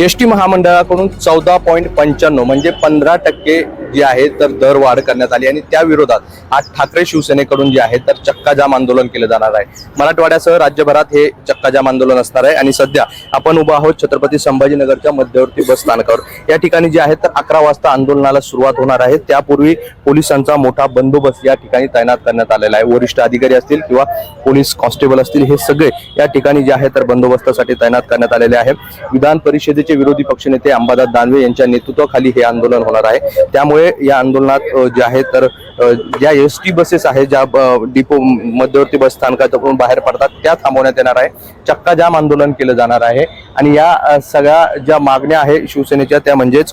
S T महामंडळाकडून चौदा point पंच्याण्णव म्हणजे पंधरा टक्के जे आहे तर दर वाढ करण्यात आली आणि त्या विरोधात आज ठाकरे शिवसेनेकडून जे आहे तर चक्काजाम आंदोलन केलं जाणार आहे. मराठवाड्यासह राज्यभरात हे चक्काजाम आंदोलन असणार आहे आणि सध्या आपण उभा आहोत छत्रपती संभाजीनगरच्या मध्यवर्ती बस स्थानकावर. या ठिकाणी जे आहे तर अकरा वाजता आंदोलनाला सुरुवात होणार आहे. त्यापूर्वी पोलिसांचा मोठा बंदोबस्त या ठिकाणी तैनात करण्यात आलेला आहे. वरिष्ठ अधिकारी असतील किंवा पोलीस कॉन्स्टेबल असतील हे सगळे या ठिकाणी जे आहे तर बंदोबस्तासाठी तैनात करण्यात आलेले आहे. विधान परिषदेचे विरोधी पक्षनेते अंबादास दानवे यांच्या नेतृत्वाखाली हे आंदोलन होणार आहे. त्यामुळे या आंदोलनात जे आहे तर ज्या एस टी बसेस आहेत ज्या डिपो मध्यवर्ती बस स्थानकातून बाहेर पडतात त्या थांबवण्यात येणार आहे. चक्काजाम आंदोलन केलं जाणार आहे. आणि या सगळ्या ज्या मागण्या आहे शिवसेनेच्या त्या म्हणजेच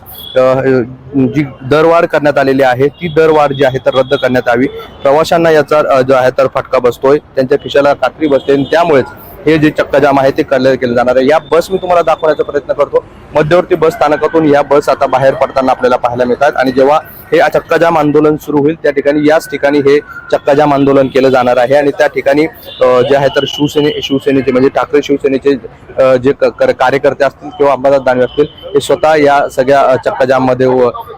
जी दरवाढ करण्यात आलेली आहे ती दरवाढ जी आहे तर रद्द करण्यात यावी. प्रवाशांना याचा जो आहे तर फटका बसतोय त्यांच्या खिशाला कात्री बसते आणि त्यामुळेच हे जे चक्काजाम आहे ते करले केलं जाणार आहे. या बस मी तुम्हाला दाखवण्याचा प्रयत्न करतो. मध्यवर्ती बस स्थानकातून या बस आता बाहेर पडताना आपल्याला पाहायला मिळतात. आणि जेव्हा हे चक्काजाम आंदोलन सुरू होईल त्या ठिकाणी याच ठिकाणी हे चक्काजाम आंदोलन केलं जाणार आहे. आणि त्या ठिकाणी जे आहे तर शिवसेने शिवसेनेचे म्हणजे ठाकरे शिवसेनेचे जे क- कर- कार्यकर्ते असतील किंवा अंबादास दानवे असतील हे स्वतः या सगळ्या चक्काजाममध्ये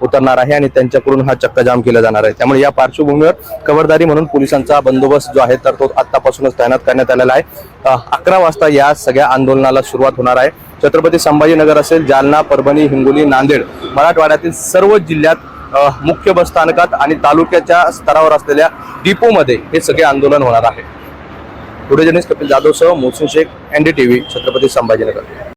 उतरणार आहे. आणि त्यांच्याकडून हा चक्काजाम केला जाणार आहे. त्यामुळे या पार्श्वभूमीवर खबरदारी म्हणून पोलिसांचा बंदोबस्त जो आहे तर तो आतापासूनच तैनात करण्यात आलेला आहे. अकरा वाजता या सगळ्या आंदोलनाला सुरुवात होणार आहे. छत्रपती संभाजीनगर असेल जालना परभणी हिंगोली नांदेड मराठवाड्यातील सर्व जिल्ह्यात मुख्य बस स्थानकात आणि तालुक्याच्या स्तरावर असलेल्या डिपोमध्ये हे सगळे आंदोलन होणार आहे. पुढे जर्नलिस्ट कपिल जाधवसह मोहसिन शेख एनडीटीव्ही छत्रपती संभाजीनगर.